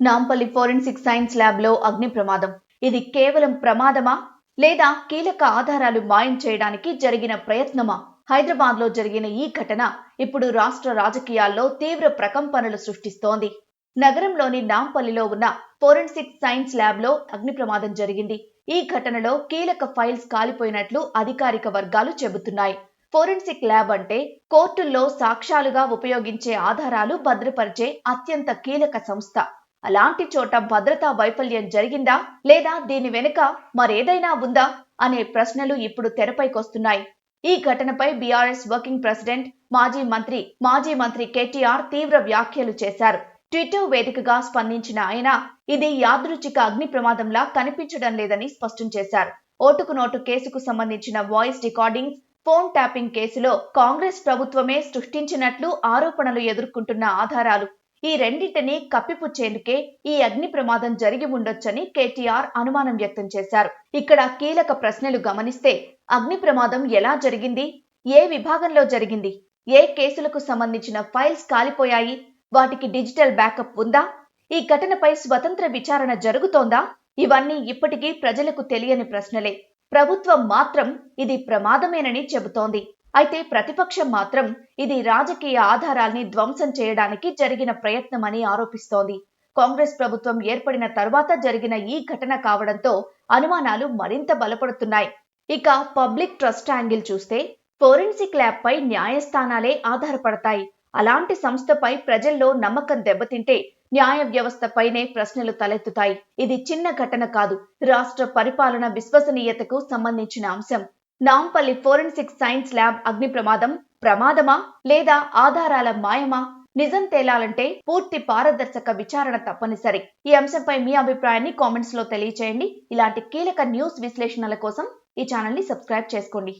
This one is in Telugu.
నాంపల్లి ఫోరెన్సిక్ సైన్స్ ల్యాబ్లో అగ్ని ప్రమాదం. ఇది కేవలం ప్రమాదమా? లేదా కీలక ఆధారాలు మాయం చేయడానికి జరిగిన ప్రయత్నమా? హైదరాబాద్లో జరిగిన ఈ ఘటన ఇప్పుడు రాష్ట్ర రాజకీయాల్లో తీవ్ర ప్రకంపనలు సృష్టిస్తోంది. నగరంలోని నాంపల్లిలో ఉన్న ఫోరెన్సిక్ సైన్స్ ల్యాబ్లో అగ్ని ప్రమాదం జరిగింది. ఈ ఘటనలో కీలక ఫైల్స్ కాలిపోయినట్లు అధికారిక వర్గాలు చెబుతున్నాయి. ఫోరెన్సిక్ ల్యాబ్ అంటే కోర్టుల్లో సాక్ష్యాలుగా ఉపయోగించే ఆధారాలు భద్రపరిచే అత్యంత కీలక సంస్థ. అలాంటి చోట భద్రతా వైఫల్యం జరిగిందా లేదా దీని వెనుక మరేదైనా ఉందా అనే ప్రశ్నలు ఇప్పుడు తెరపైకొస్తున్నాయి ఈ ఘటనపై బీఆర్ఎస్ వర్కింగ్ ప్రెసిడెంట్ మాజీ మంత్రి మాజీ మంత్రి కేటీఆర్ తీవ్ర వ్యాఖ్యలు చేశారు. ట్విట్టర్ వేదికగా స్పందించిన ఆయన ఇది యాదృచ్ఛిక అగ్ని ప్రమాదంలా కనిపించడం లేదని స్పష్టం చేశారు. ఓటుకు నోటు కేసుకు సంబంధించిన వాయిస్ రికార్డింగ్స్ ఫోన్ ట్యాపింగ్ కేసులో కాంగ్రెస్ ప్రభుత్వమే సృష్టించినట్లు ఆరోపణలు ఎదుర్కొంటున్న ఆధారాలు ఈ రెండింటిని కప్పిపుచ్చేందుకే ఈ అగ్ని ప్రమాదం జరిగి ఉండొచ్చని కేటీఆర్ అనుమానం వ్యక్తం చేశారు. ఇక్కడ కీలక ప్రశ్నలు గమనిస్తే అగ్ని ప్రమాదం ఎలా జరిగింది? ఏ విభాగంలో జరిగింది? ఏ కేసులకు సంబంధించిన ఫైల్స్ కాలిపోయాయి? వాటికి డిజిటల్ బ్యాకప్ ఉందా? ఈ ఘటనపై స్వతంత్ర విచారణ జరుగుతోందా? ఇవన్నీ ఇప్పటికీ ప్రజలకు తెలియని ప్రశ్నలే. ప్రభుత్వం మాత్రం ఇది ప్రమాదమేనని చెబుతోంది. అయితే ప్రతిపక్షం మాత్రం ఇది రాజకీయ ఆధారాల్ని ధ్వంసం చేయడానికి జరిగిన ప్రయత్నమని ఆరోపిస్తోంది. కాంగ్రెస్ ప్రభుత్వం ఏర్పడిన తర్వాత జరిగిన ఈ ఘటన కావడంతో అనుమానాలు మరింత బలపడుతున్నాయి. ఇక పబ్లిక్ ట్రస్ట్ యాంగిల్ చూస్తే ఫోరెన్సిక్ ల్యాబ్ పై న్యాయస్థానాలే ఆధారపడతాయి. అలాంటి సంస్థపై ప్రజల్లో నమ్మకం దెబ్బతింటే న్యాయ వ్యవస్థపైనే ప్రశ్నలు తలెత్తుతాయి. ఇది చిన్న ఘటన కాదు రాష్ట్ర పరిపాలన విశ్వసనీయతకు సంబంధించిన అంశం. నాంపల్లి ఫోరెన్సిక్ సైన్స్ ల్యాబ్ అగ్ని ప్రమాదం ప్రమాదమా లేదా ఆధారాల మాయమా? నిజం తేలాలంటే పూర్తి పారదర్శక విచారణ తప్పనిసరి. ఈ అంశంపై మీ అభిప్రాయాన్ని కామెంట్స్లో తెలియచేయండి. ఇలాంటి కీలక న్యూస్ విశ్లేషణల కోసం ఈ ఛానల్ని సబ్స్క్రైబ్ చేసుకోండి.